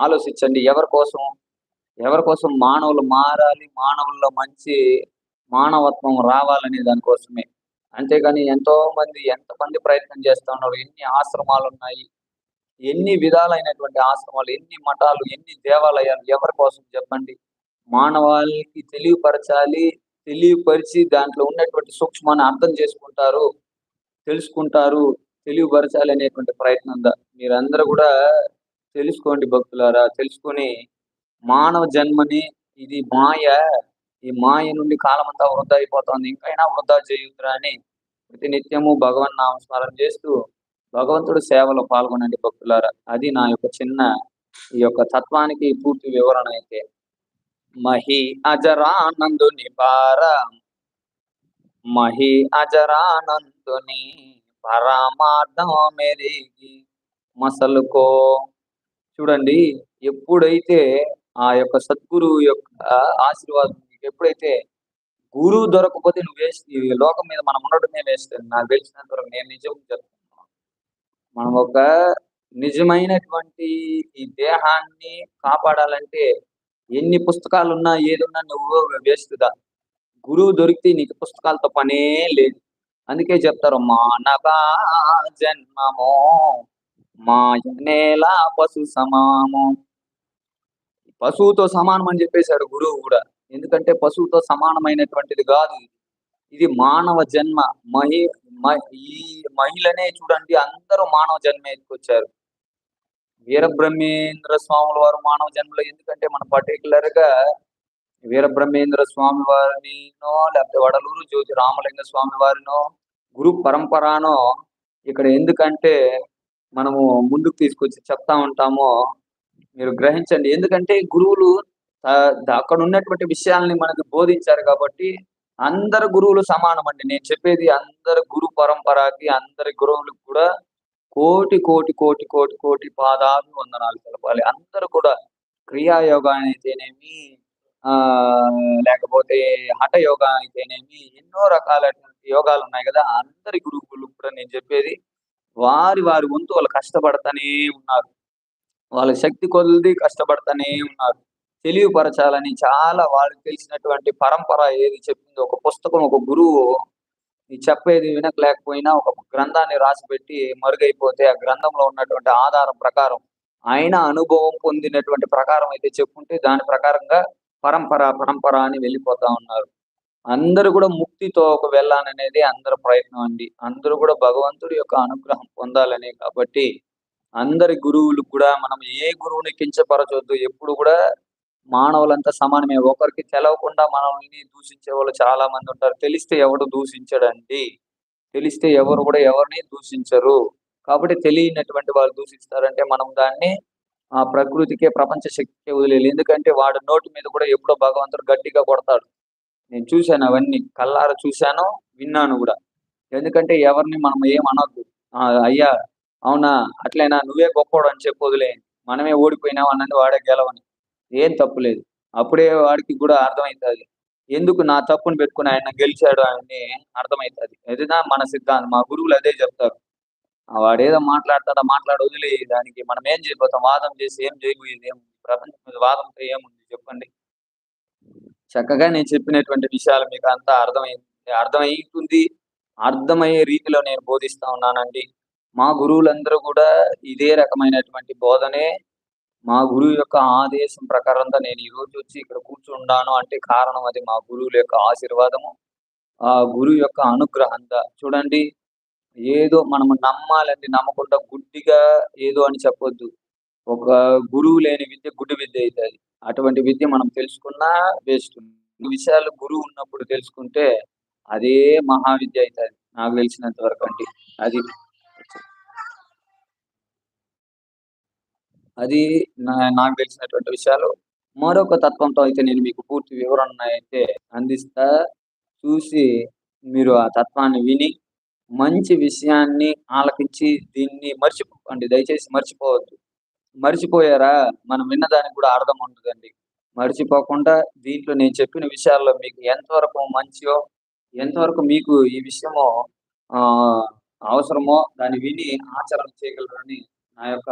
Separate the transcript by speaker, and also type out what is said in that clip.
Speaker 1: ఆలోచించండి. ఎవరి కోసం? ఎవరి కోసం మానవులు మారాలి? మానవుల్లో మంచి మానవత్వం రావాలనే దానికోసమే అంతేగాని ఎంతో మంది ఎంతమంది ప్రయత్నం చేస్తూ ఉన్నారు. ఎన్ని ఆశ్రమాలు ఉన్నాయి ఎన్ని విధాలైనటువంటి ఆశ్రమాలు? ఎన్ని మఠాలు? ఎన్ని దేవాలయాలు? ఎవరి కోసం చెప్పండి? మానవాళికి తెలియపరచాలి తెలియపరిచి దాంట్లో ఉన్నటువంటి సూక్ష్మాన్ని అర్థం చేసుకుంటారు తెలుసుకుంటారు తెలియపరచాలి అనేటువంటి ప్రయత్నం మీరందరూ కూడా తెలుసుకోండి భక్తులారా తెలుసుకొని మానవ జన్మని ఇది మాయ ఈ మాయ నుండి కాలం అంతా వృధా అయిపోతుంది ఇంకైనా వృధా చేయుద్రా అని ప్రతి నిత్యము భగవన్ నామస్మరణ చేస్తూ భగవంతుడు సేవలో పాల్గొనండి భక్తులారా. అది నా యొక్క చిన్న ఈ యొక్క తత్వానికి పూర్తి వివరణ అయితే. మహి అజరానందుని పార మహి అజరానందుని పరమార్థం మెరిగి మసలుకో చూడండి ఎప్పుడైతే ఆ యొక్క సద్గురువు యొక్క ఆశీర్వాదం నీకు ఎప్పుడైతే గురువు దొరకకపోతే నువ్వు వేస్ట్ లోకం మీద మనం ఉండడమే వేస్ట్. నాకు తెలిసినంత వరకు నేను నిజం చెప్తున్నాను. మనం ఒక నిజమైనటువంటి ఈ దేహాన్ని కాపాడాలంటే ఎన్ని పుస్తకాలు ఉన్నా ఏదున్నా నువ్వు వేస్తుదా గురువు దొరికితే నీకు పుస్తకాలతో పనే లేదు. అందుకే చెప్తారు మానవ జన్మమో మాయనేలా పశు సమాము పశువుతో సమానం అని చెప్పేశాడు గురువు కూడా. ఎందుకంటే పశువుతో సమానమైనటువంటిది కాదు ఇది. మానవ జన్మ. మహి ఈ మహిళనే చూడండి అందరూ మానవ జన్మ ఎత్తుకొచ్చారు వీరబ్రహ్మేంద్ర స్వాముల వారు మానవ జన్మలో ఎందుకంటే మన పర్టికులర్గా వీరబ్రహ్మేంద్ర స్వామి వారినినో లేకపోతే వడలూరు జ్యోతి రామలింగ స్వామి వారినో గురు పరంపరానో ఇక్కడ ఎందుకంటే మనము ముందుకు తీసుకొచ్చి చెప్తా ఉంటామో మీరు గ్రహించండి. ఎందుకంటే గురువులు అక్కడ ఉన్నటువంటి విషయాల్ని మనకు బోధించారు కాబట్టి అందరు గురువులు సమానం అండి నేను చెప్పేది అందరు గురు పరంపరకి అందరి గురువులకు కూడా కోటి కోటి కోటి కోటి కోటి పాదాలు వందనాలు తెలపాలి. అందరూ కూడా క్రియాయోగా అయితేనేమి ఆ లేకపోతే హఠ యోగా అయితేనేమి ఎన్నో రకాలైనటువంటి యోగాలు ఉన్నాయి కదా. అందరి గురువులు కూడా నేను చెప్పేది వారి వారి వంతు వాళ్ళు కష్టపడతానే ఉన్నారు. వాళ్ళ శక్తి కొద్ది కష్టపడతానే ఉన్నారు. తెలియపరచాలని చాలా వాళ్ళకి తెలిసినటువంటి పరంపర ఏది చెప్పిందో ఒక పుస్తకం ఒక గురువు చెప్పేది వినకలేకపోయినా ఒక గ్రంథాన్ని రాసి పెట్టి మరుగైపోతే ఆ గ్రంథంలో ఉన్నటువంటి ఆధారం ప్రకారం ఆయన అనుభవం పొందినటువంటి ప్రకారం అయితే చెప్పుంటే దాని ప్రకారంగా పరంపర పరంపర అని వెళ్ళిపోతా ఉన్నారు. అందరూ కూడా ముక్తితో ఒక వెళ్ళాలనేది అందరి ప్రయత్నం అండి. అందరూ కూడా భగవంతుడి యొక్క అనుగ్రహం పొందాలని. కాబట్టి అందరి గురువులు కూడా మనం ఏ గురువుని కించపరచొద్దు. ఎప్పుడు కూడా మానవులంతా సమానమే. ఒకరికి తెలవకుండా మనల్ని దూషించే వాళ్ళు చాలా మంది ఉంటారు. తెలిస్తే ఎవడు దూషించడండి. తెలిస్తే ఎవరు కూడా ఎవరిని దూషించరు. కాబట్టి తెలియనటువంటి వాళ్ళు దూషిస్తారంటే మనం దాన్ని ఆ ప్రకృతికే ప్రపంచ శక్తికే వదిలేదు ఎందుకంటే వాడి నోటి మీద కూడా ఎప్పుడో భగవంతుడు గట్టిగా కొడతాడు. నేను చూశాను అవన్నీ కల్లార చూశాను విన్నాను కూడా. ఎందుకంటే ఎవరిని మనం ఏం అనొద్దు అయ్యా అవునా? అట్లైనా? నువ్వే గొప్పవాడు అని చెప్పి వదిలే. మనమే ఓడిపోయినావు అన్నది వాడే గెలవని. ఏం తప్పు లేదు. అప్పుడే వాడికి కూడా అర్థమవుతుంది ఎందుకు నా తప్పును పెట్టుకుని ఆయన గెలిచాడు అని అర్థమవుతుంది ఏదైనా మన సిద్ధాంతం మా గురువులు అదే చెప్తారు. వాడేదో మాట్లాడతాడా? మాట్లాడ వదిలే. దానికి మనం ఏం చేయబోతాం? వాదం చేసి ఏం చేయబోయేది? ఏం ప్రపంచం మీద వాదంతో ఏముంది? చెప్పండి. చక్కగా నేను చెప్పినటువంటి విషయాలు మీకు అంతా అర్థమైంది అర్థమవుతుంది అర్థమయ్యే రీతిలో నేను బోధిస్తా ఉన్నానండి. మా గురువులందరూ కూడా ఇదే రకమైనటువంటి బోధనే మా గురువు యొక్క ఆదేశం ప్రకారంగా నేను ఈ రోజు వచ్చి ఇక్కడ కూర్చున్నాను అంటే కారణం అది మా గురువుల యొక్క ఆశీర్వాదము. ఆ గురువు యొక్క అనుగ్రహంగా చూడండి. ఏదో మనము నమ్మాలండి నమ్మకుండా గుడ్డిగా ఏదో అని చెప్పొద్దు. ఒక గురువు లేని విద్య గుడ్డి విద్య అవుతుంది. అటువంటి విద్య మనం తెలుసుకున్నా వేస్ట్. విషయాలు గురువు ఉన్నప్పుడు తెలుసుకుంటే అదే మహావిద్య అవుతుంది నాకు తెలిసినంత వరకు అండి. అది. అది నా- నాకు తెలిసినటువంటి విషయాలు. మరొక తత్వంతో అయితే నేను మీకు పూర్తి వివరణ అయితే అందిస్తా. చూసి మీరు ఆ తత్వాన్ని విని మంచి విషయాన్ని ఆలకించి దీన్ని మర్చిపోకండి దయచేసి మర్చిపోవద్దు. మర్చిపోయారా? మనం విన్నదానికి కూడా అర్థం ఉంటుందండి. మర్చిపోకుండా దీంట్లో నేను చెప్పిన విషయాల్లో మీకు ఎంతవరకు మంచియో ఎంతవరకు మీకు ఈ విషయము అవసరమో దాన్ని విని ఆచరణ చేయగలరని నా యొక్క